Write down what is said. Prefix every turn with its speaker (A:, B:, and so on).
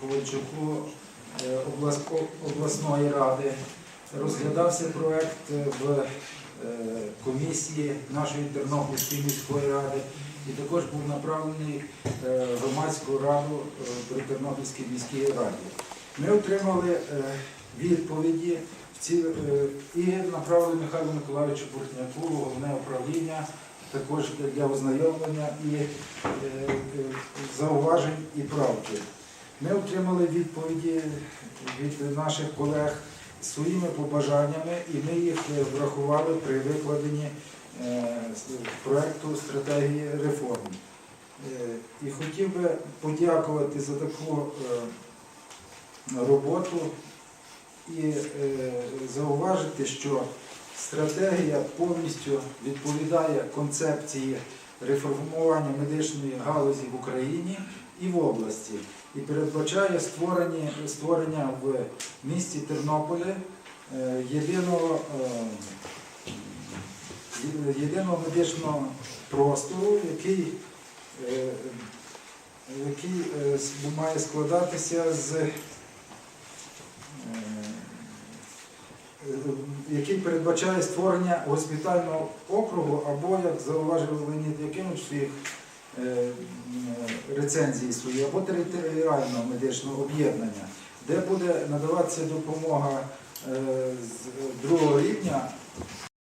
A: Ковальчуку е, обласної ради. Розглядався проект е, в е, комісії нашої Тернопільської міської ради і також був направлений в громадську раду при Тернопільській міській раді. Ми отримали відповіді і направили Михайлу Миколаївичу в головне управління, також для ознайомлення і зауважень і правки. Ми отримали відповіді від наших колег своїми побажаннями, і ми їх врахували при викладенні е, проекту стратегії реформ. Е, І хотів би подякувати за таку е, роботу і зауважити, що стратегія повністю відповідає концепції реформування медичної галузі в Україні і в області, і передбачає створення, створення в місті Тернополі е, єдиного, е, єдиного медичного простору, який, е, який має складатися з який передбачає створення госпітального округу, або, як зауважив Леонід Якимович в своїх е, рецензії свої, або територіального медичного об'єднання, де буде надаватися допомога